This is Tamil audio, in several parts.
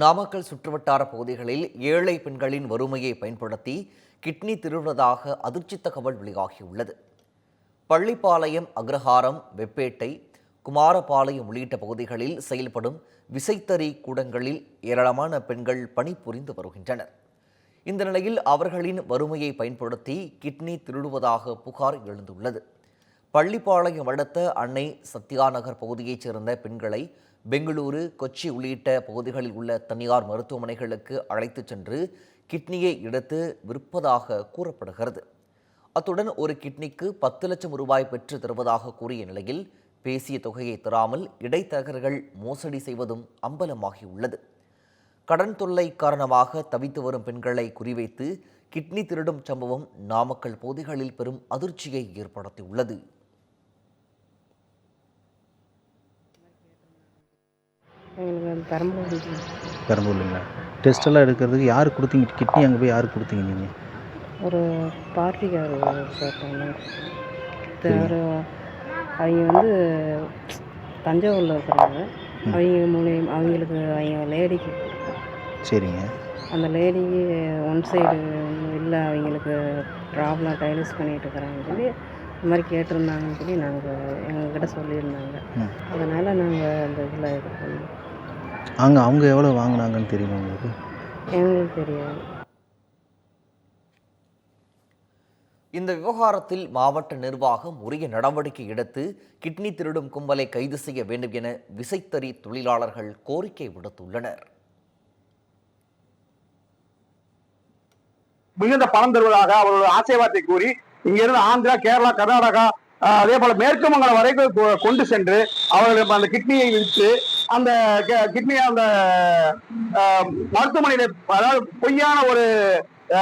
நாமக்கல் சுற்றுவட்டார பகுதிகளில் ஏழை பெண்களின் வறுமையை பயன்படுத்தி கிட்னி திருடுவதாக அதிர்ச்சி தகவல் வெளியாகியுள்ளது. பள்ளிப்பாளையம் அக்ரஹாரம் வெப்பேட்டை குமாரபாளையம் உள்ளிட்ட பகுதிகளில் செயல்படும் விசைத்தறி கூடங்களில் ஏராளமான பெண்கள் பணிபுரிந்து வருகின்றனர். இந்த நிலையில் அவர்களின் வறுமையை பயன்படுத்தி கிட்னி திருடுவதாக புகார் எழுந்துள்ளது. பள்ளிப்பாளையம் அடுத்த அன்னை சத்யாநகர் பகுதியைச் சேர்ந்த பெண்களை பெங்களூரு கொச்சி உள்ளிட்ட பகுதிகளில் உள்ள தனியார் மருத்துவமனைகளுக்கு அழைத்துச் சென்று கிட்னியை எடுத்து விற்பதாக கூறப்படுகிறது. அத்துடன் ஒரு கிட்னிக்கு பத்து லட்சம் ரூபாய் பெற்று தருவதாக கூறிய நிலையில் பேசிய தொகையை தராமல் இடைத்தரகர்கள் மோசடி செய்வதும் அம்பலமாகியுள்ளது. கடன் தொல்லை காரணமாக தவித்து வரும் பெண்களை குறிவைத்து கிட்னி திருடும் சம்பவம் நாமக்கல் பகுதிகளில் பெரும் அதிர்ச்சியை ஏற்படுத்தியுள்ளது. எங்களுக்கு பெரம்பலூர் பெரம்பலூர்ல டெஸ்ட் எல்லாம் எடுக்கிறதுக்கு யார் கொடுத்தீங்க? கிட்னி அங்கே போய் யார் கொடுத்தீங்க நீங்கள் ஒரு பார்ட்டிக்கார் கேட்டாங்க. ஒரு அவங்க வந்து தஞ்சாவூரில் இருக்கிறாங்க. அவங்க மூலியம் அவங்களுக்கு அவங்க லேடிக்கு சரிங்க. அந்த லேடிக்கு ஒன் சைடு இல்லை அவங்களுக்கு ப்ராப்ளம் டைலிஸ் பண்ணிகிட்டு இருக்கிறாங்கன்னு சொல்லி இந்த மாதிரி கேட்டிருந்தாங்கன்னு சொல்லி நாங்கள் எங்ககிட்ட சொல்லியிருந்தாங்க. அதனால் நாங்கள் அந்த இதில் இது பண்ணோம். அங்கே அவங்க எவ்வளோ வாங்கினாங்கன்னு தெரியுமா உங்களுக்கு? எங்களுக்கு தெரியாது. இந்த விவகாரத்தில் மாவட்ட நிர்வாகம் உரிய நடவடிக்கை எடுத்து கிட்னி திருடும் கும்பலை கைது செய்ய வேண்டும் என விசைத்தறி தொழிலாளர்கள் கோரிக்கை விடுத்துள்ளனர். மிகுந்த பணம் தருவதாக அவர்கள் ஆசைவாதத்தை கூறி இங்கிருந்து ஆந்திரா கேரளா கர்நாடகா அதே போல மேற்கு மங்கலம் வரைக்கும் கொ- கொண்டு சென்று அவர்கள் அந்த கிட்னியை விற்று அந்த கிட்னியை அந்த மருத்துவமனையில அதாவது பொய்யான ஒரு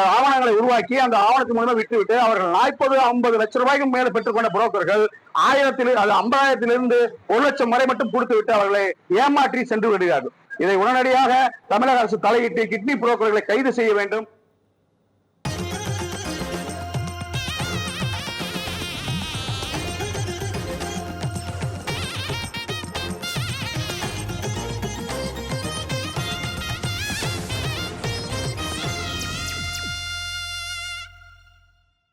ஆவணங்களை உருவாக்கி அந்த ஆவணத்தின் மூலமா விட்டுவிட்டு அவர்கள் நாற்பது ஐம்பது லட்சம் ரூபாய்க்கு மேல பெற்றுக்கொண்ட புரோக்கர்கள் ஆயிரத்தில் அது ஐம்பதாயிரத்திலிருந்து ஒரு லட்சம் வரை மட்டும் கொடுத்து விட்டு அவர்களை ஏமாற்றி சென்று விடுகிறார்கள். இதை உடனடியாக தமிழக அரசு தலையிட்டு கிட்னி புரோக்கர்களை கைது செய்ய வேண்டும்.